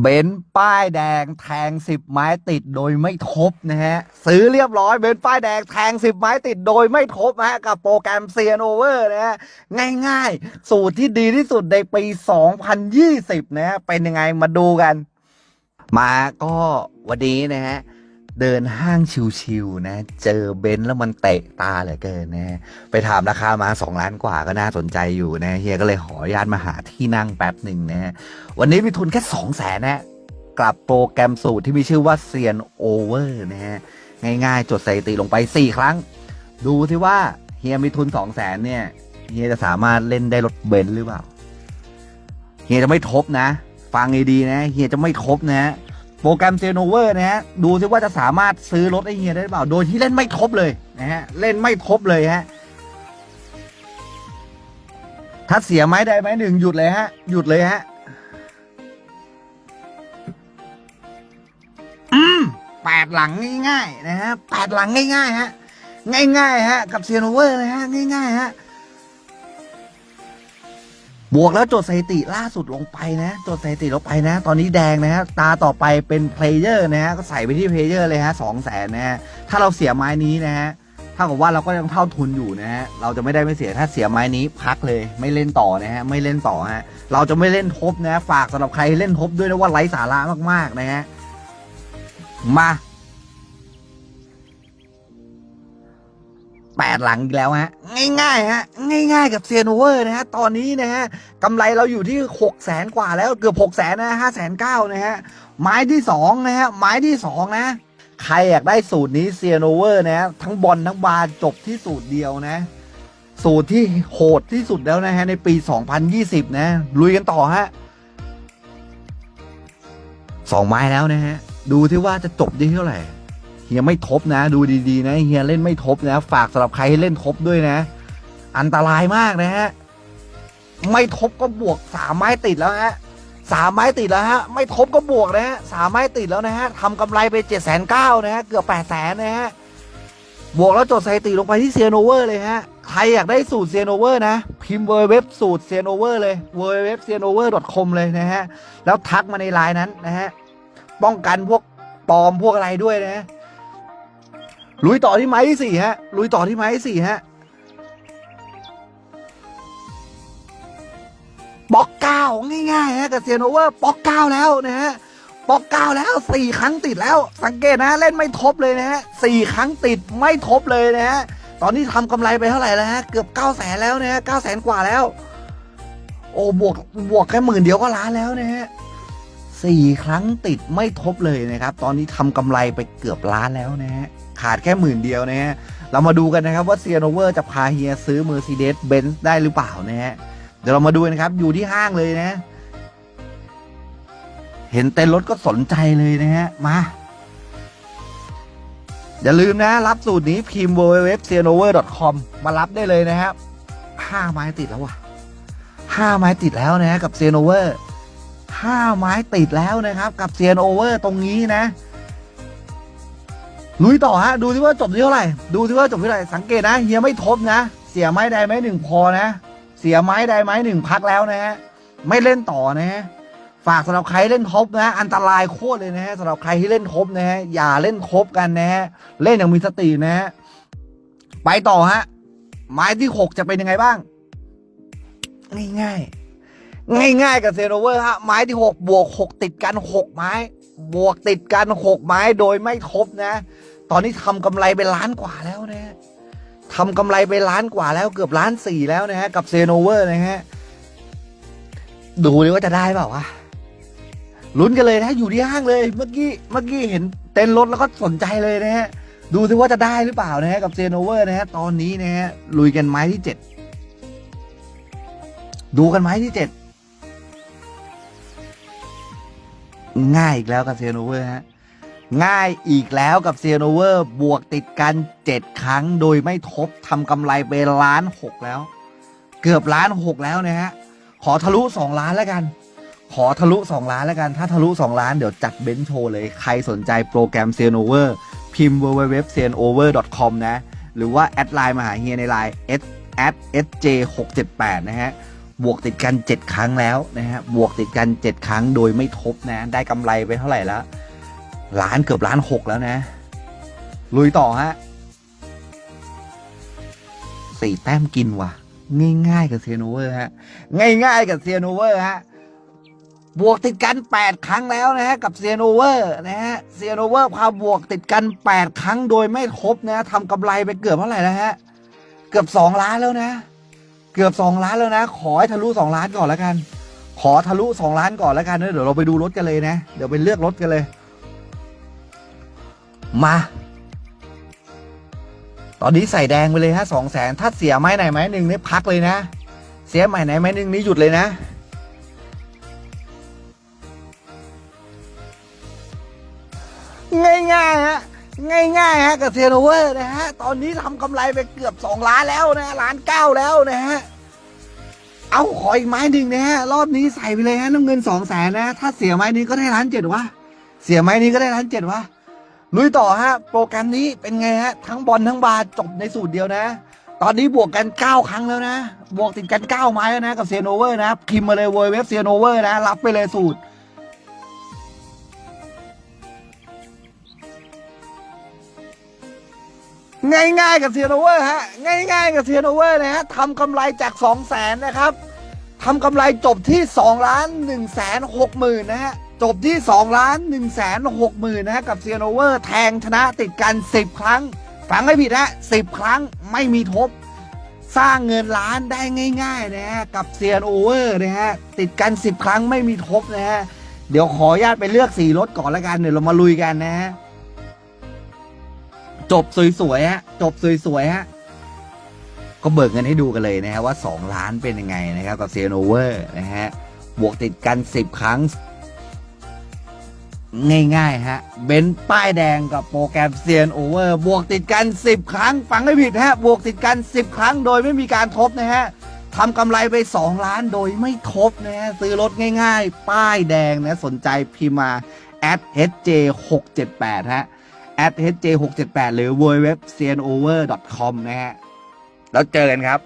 เบนป้ายแดงแทงสิบไม้ติดโดยไม่ทบนะฮะ ซื้อเรียบร้อยเบนป้ายแดงแทงสิบไม้ติดโดยไม่ทบนะฮะ กับโปรแกรมเซียนโอเวอร์นะฮะ ง่ายๆ สูตรที่ดีที่สุดในปี 2020 นะฮะ เป็นยังไงมาดูกัน มาก็วันนี้นะฮะ เดินห้างชิวๆนะ เจอเบนซ์แล้วมันเตะตาเหลือเกินนะ ไปถามราคามา 2 ล้านกว่าก็น่าสนใจอยู่นะเฮียก็เลยขออนุญาตมาหาที่นั่งแป๊บหนึ่งนะวันนี้มีทุนแค่2 0 0แสนนะกลับโปรแกรมสูตรที่มีชื่อว่าเซียนโอเวอร์นะฮะง่ายๆ จดสถิติลงไป 4 ครั้ง ดูที่ว่าเฮียมีทุน 2 0 0แสนเนี่ยเฮียจะสามารถเล่นได้รถเบนซ์หรือเปล่าเฮียจะไม่ทบนะ ฟังดีๆนะเฮียจะไม่ทบนะ โปรแกรมเซโนเวอร์นะฮะ ดูซิว่าจะสามารถซื้อรถไอเฮียได้หรือเปล่า โดยที่เล่นไม่ทบเลยนะฮะ เล่นไม่ทบเลยฮะ ถ้าเสียไม้ใดไม้หนึ่งหยุดเลยฮะ หยุดเลยฮะ อืมแปดหลังง่ายๆนะฮะแปดหลังง่ายๆฮะ ง่ายๆฮะ กับเซโนเวอร์นะฮะ ง่ายๆฮะ บวกแล้วจดสถิติล่าสุดลงไปนะ จดสถิติลงไปนะ ตอนนี้แดงนะฮะตาต่อไปเป็นเพลเยอร์นะฮะก็ใส่ไปที่เพลเยอร์เลยฮะสองแสนนะฮะถ้าเราเสียไม้นี้นะฮะเท่ากับว่าเราก็ยังเท่าทุนอยู่นะฮะเราจะไม่ได้ไม่เสียถ้าเสียไม้นี้พักเลยไม่เล่นต่อนะฮะไม่เล่นต่อฮะเราจะไม่เล่นทบนะฝากสำหรับใครเล่นทบด้วยนะว่าไร้สาระมากๆนะฮะมาแปดหลังอีกแล้วฮะ ง่ายๆฮะง่าย ๆ กับเซียนโอเวอร์นะฮะตอนนี้นะฮะกำไรเราอยู่ที่หกแสนกว่าแล้วเกือบหกแสนนะห้าแสนเก้านะฮะไม้ที่สองนะฮะไม้ที่สองนะใครอยากได้สูตรนี้เซียนโอเวอร์นะทั้งบอลทั้งบาจบที่สูตรเดียวนะ สูตรที่โหดที่สุดแล้วนะฮะในปี 2020 นะลุยกันต่อฮะสองไม้แล้วนะฮะดูที่ว่าจะจบได้เท่าไหร่ เฮียไม่ทบนะ ดูดีๆนะเฮียเล่นไม่ทบนะ ฝากสำหรับใครให้เล่นทบด้วยนะ อันตรายมากนะฮะไม่ทบก็บวกสามไม้ติดแล้วฮะสามไม้ติดแล้วฮะไม่ทบก็บวกนะฮะสามไม้ติดแล้วนะฮะทำกำไรไปเจ็ดแสนเก้านะฮะเกือบแปดแสนนะฮะบวกแล้วจดสถิติลงไปที่เซียนโอเวอร์เลยฮะใครอยากได้สูตรเซียนโอเวอร์นะ พิมพ์เว็บสูตรเซียนโอเวอร์เลยเว็บเซียนโอเวอร์ com เลยนะฮะแล้วทักมาในไลน์นั้นนะฮะป้องกันพวกปลอมพวกอะไรด้วยนะ ลุยต่อที่ไม้สี่ฮะ ลุยต่อที่ไม้สี่ฮะบล็อกเก้าง่ายๆฮะกับเซียนโอเวอร์บล็อกเก้าแล้วนะฮะบล็อกเก้าแล้วสี่ครั้งติดแล้ว สังเกตนะเล่นไม่ทบเลยนะฮะสี่ครั้งติดไม่ทบเลยนะฮะตอนนี้ทำกำไรไปเท่าไหร่แล้วฮะเกือบเก้าแสนแล้วนะฮะเก้าแสนกว่าแล้ว โอ้บวกบวกแค่หมื่นเดียวก็ล้านแล้วนะฮะ สี่ครั้งติดไม่ทบเลยนะครับ ตอนนี้ทำกำไรไปเกือบล้านแล้วนะฮะ ขาดแค่หมื่นเดียวนะฮะ เรามาดูกันนะครับว่าเซียโนเวอร์จะพาเฮียซื้อ Mercedes Benz ได้หรือเปล่านะฮะ เดี๋ยวเรามาดูนะครับ อยู่ที่ห้างเลยนะ เห็นเต็นท์รถก็สนใจเลยนะฮะ มา อย่าลืมนะ รับสูตรนี้พิมพ์ www.cianover.com มารับได้เลยนะครับห้าไม้ติดแล้วว่ะห้าไม้ติดแล้วนะฮะกับเซียนเวอร์ ห้าไม้ติดแล้วนะครับ กับเซียนโอเวอร์ตรงนี้นะ ลุยต่อฮะ ดูที่ว่าจบที่เท่าไหร่ ดูที่ว่าจบที่เท่าไหร่ สังเกตนะเฮียไม่ทบนะ เสียไม้ใดไม้หนึ่งพอนะ เสียไม้ใดไม้หนึ่งพักแล้วนะฮะ ไม่เล่นต่อนะฮะ ฝากสำหรับใครเล่นทบนะ อันตรายโคตรเลยนะฮะสำหรับใครที่เล่นทบนะฮะ อย่าเล่นทบกันนะฮะ เล่นอย่างมีสตินะฮะ ไปต่อฮะ ไม้ที่หกจะเป็นยังไงบ้าง ง่ายๆ ง่ายๆกับเซโนเวอร์ฮะไม้ที่หกบวกหกติดกันหกไม้ บวกติดกันหกไม้โดยไม่ทบนะ ตอนนี้ทำกำไรไปล้านกว่าแล้วนะทำกำไรไปล้านกว่าแล้วเกือบล้านสี่แล้วนะฮะ กับเซโนเวอร์นะฮะ ดูเลยว่าจะได้เปล่าวะลุ้นกันเลยนะอยู่ที่ห้างเลย เมื่อกี้เมื่อกี้เห็นเต็นรถแล้วก็สนใจเลยนะฮะ ดูซิว่าจะได้หรือเปล่านะฮะ กับเซโนเวอร์นะฮะ ตอนนี้นะฮะลุยกันไม้ที่เจ็ดดูกันไม้ที่เจ็ด ง่ายอีกแล้วกับเซโนเวอร์ฮะง่ายอีกแล้วกับเซโนเวอร์บวกติดกันเจ็ดครั้งโดยไม่ทบทำกำไรไปล้านหกแล้ว เกือบล้านหกแล้วนะฮะ ขอทะลุสองล้านแล้วกัน ขอทะลุสองล้านแล้วกัน ถ้าทะลุสองล้านเดี๋ยวจัดเบนโชว์เลย ใครสนใจโปรแกรมเซียนโอเวอร์พิมพ์ www s i a n o v e r com นะ หรือว่า แอดไลน์มาหาเฮียในไลน์ s at sj 6 7 8 นะฮะ บวกติดกัน 7 ครั้งแล้วนะฮะบวกติดกัน 7 ครั้งโดยไม่ทบนะได้กำไรไปเท่าไหร่แล้วล้านเกือบล้านหกแล้วนะ ลุยต่อฮะสี่แต้มกินว่ะ ง่ายๆกับเซียโนเวอร์ฮะ ง่ายๆกับเซียโนเวอร์ฮะบวกติดกัน 8 ครั้งแล้วนะฮะกับเซียโนเวอร์นะฮะเซียโนเวอร์พาบวกติดกัน 8 ครั้งโดยไม่ทบนะทำกำไรไปเกือบเท่าไหร่แล้วฮะ เกือบ 2 ล้านแล้วนะ เกือบ 2 ล้านแล้วนะ ขอให้ทะลุ 2 ล้านก่อนแล้วกัน ขอทะลุ 2 ล้านก่อนแล้วกันนะเดี๋ยวเราไปดูรถกันเลยนะ เดี๋ยวไปเลือกรถกันเลย มา ตอนนี้ใส่แดงไปเลยฮะสองแสนถ้าเสียไม้ไหนไม้หนึ่งนี่พักเลยนะ เสียไม้ไหนไม้หนึ่งนี่หยุดเลยนะ ง่ายๆฮะกับเทโนเวอร์นะฮะตอนนี้ทำกำไรไปเกือบ 2 ล้านแล้วนะล้านเก้าแล้วนะฮะเอาขออีกไม้หนึ่งนะฮะรอบนี้ใส่ไปเลยฮะน้ำเงินสองแสนนะถ้าเสียไม้นี้ก็ได้ล้านเจ็ดวะเสียไม้นี้ก็ได้ล้านเจ็ดวะลุยต่อฮะโปรแกรมนี้เป็นไงฮะทั้งบอลทั้งบาจบในสูตรเดียวนะ ตอนนี้บวกกัน 9 ครั้งแล้วนะ บวกติดกัน 9 ไม้แล้วนะกับเซียโนเวอร์นะพิมพ์มาเลยเว็บเซียโนเวอร์นะรับไปเลยสูตร ง่ายๆกับเซียนโนเวอร์ฮะง่ายๆกับเซียนโนเวอร์นะฮะทำกำไรจาก 2 0 0แสนนะครับทำกำไรจบที่2ล้าน1แสน6หมื่นนะฮะจบที่2ล้าน1แสน6หมื่นนะฮะกับเซียนโนเวอร์แทงชนะติดกัน 10 ครั้ง ฟังไม่ผิดฮะ10 ครั้งไม่มีทบ สร้างเงินล้านได้ง่ายๆนะฮะกับเซียนโอเวอร์นะฮะติดกัน 10 ครั้งไม่มีทบนะฮะเดี๋ยวขออนุญาตไปเลือกสีรถก่อนละกันเดี๋ยวเรามาลุยกันนะฮะ จบสวยๆฮะจบสวยๆฮะก็เบิกเงินให้ดูกันเลยนะฮะว่า 2 ล้านเป็นยังไงนะครับกับเซียนโอเวอร์นะฮะบวกติดกัน 10 ครั้ง ง่ายๆฮะเบนป้ายแดงกับโปรแกรมเซียนโอเวอร์บวกติดกัน 10 ครั้ง ฟังไม่ผิดฮะบวกติดกัน 10 ครั้งโดยไม่มีการทบนะฮะทำกำไรไป 2 ล้านโดยไม่ทบนะฮะซื้อรถง่าย ๆ ป้ายแดงนะสนใจพิมมา at hj 6 7 8 ฮะ at hj 6 7 8 หรือ w w w c n o v e r com นะฮะ แล้วเจอกันครับ